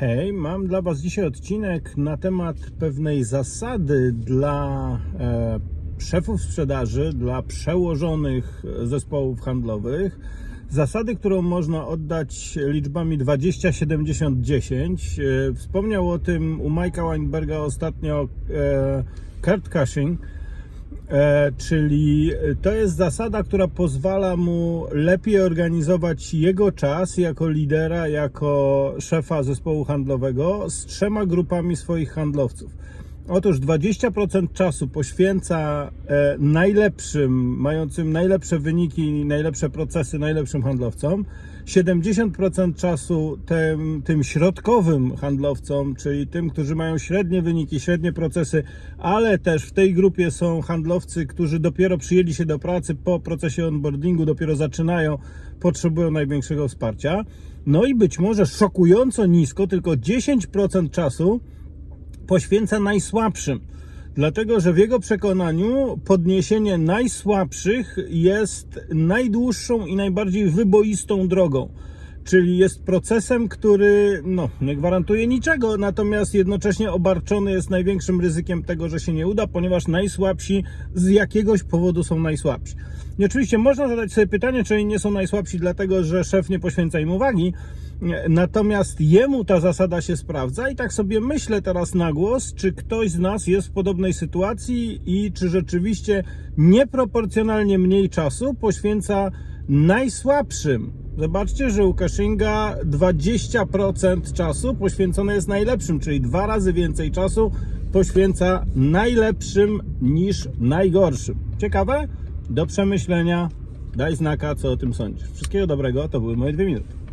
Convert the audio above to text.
Hej, mam dla Was dzisiaj odcinek na temat pewnej zasady dla e, szefów sprzedaży, dla przełożonych zespołów handlowych. Zasady, którą można oddać liczbami 20, 70, 10. E, wspomniał o tym u Mike'a Weinberga ostatnio e, Kurt Cushing. E, czyli to jest zasada, która pozwala mu lepiej organizować jego czas jako lidera, jako szefa zespołu handlowego z trzema grupami swoich handlowców. Otóż 20% czasu poświęca e, najlepszym, mającym najlepsze wyniki, najlepsze procesy, najlepszym handlowcom. 70% czasu tym, tym środkowym handlowcom, czyli tym, którzy mają średnie wyniki, średnie procesy, ale też w tej grupie są handlowcy, którzy dopiero przyjęli się do pracy po procesie onboardingu, dopiero zaczynają, potrzebują największego wsparcia. No i być może szokująco nisko, tylko 10% czasu poświęca najsłabszym. Dlatego, że w jego przekonaniu podniesienie najsłabszych jest najdłuższą i najbardziej wyboistą drogą. Czyli jest procesem, który no, nie gwarantuje niczego, natomiast jednocześnie obarczony jest największym ryzykiem tego, że się nie uda, ponieważ najsłabsi z jakiegoś powodu są najsłabsi. I oczywiście można zadać sobie pytanie, czy nie są najsłabsi dlatego, że szef nie poświęca im uwagi, Natomiast jemu ta zasada się sprawdza i tak sobie myślę teraz na głos, czy ktoś z nas jest w podobnej sytuacji i czy rzeczywiście nieproporcjonalnie mniej czasu poświęca najsłabszym. Zobaczcie, że u Cashinga 20% czasu poświęcone jest najlepszym, czyli dwa razy więcej czasu poświęca najlepszym niż najgorszym. Ciekawe? Do przemyślenia. Daj znaka, co o tym sądzisz. Wszystkiego dobrego, to były moje dwie minuty.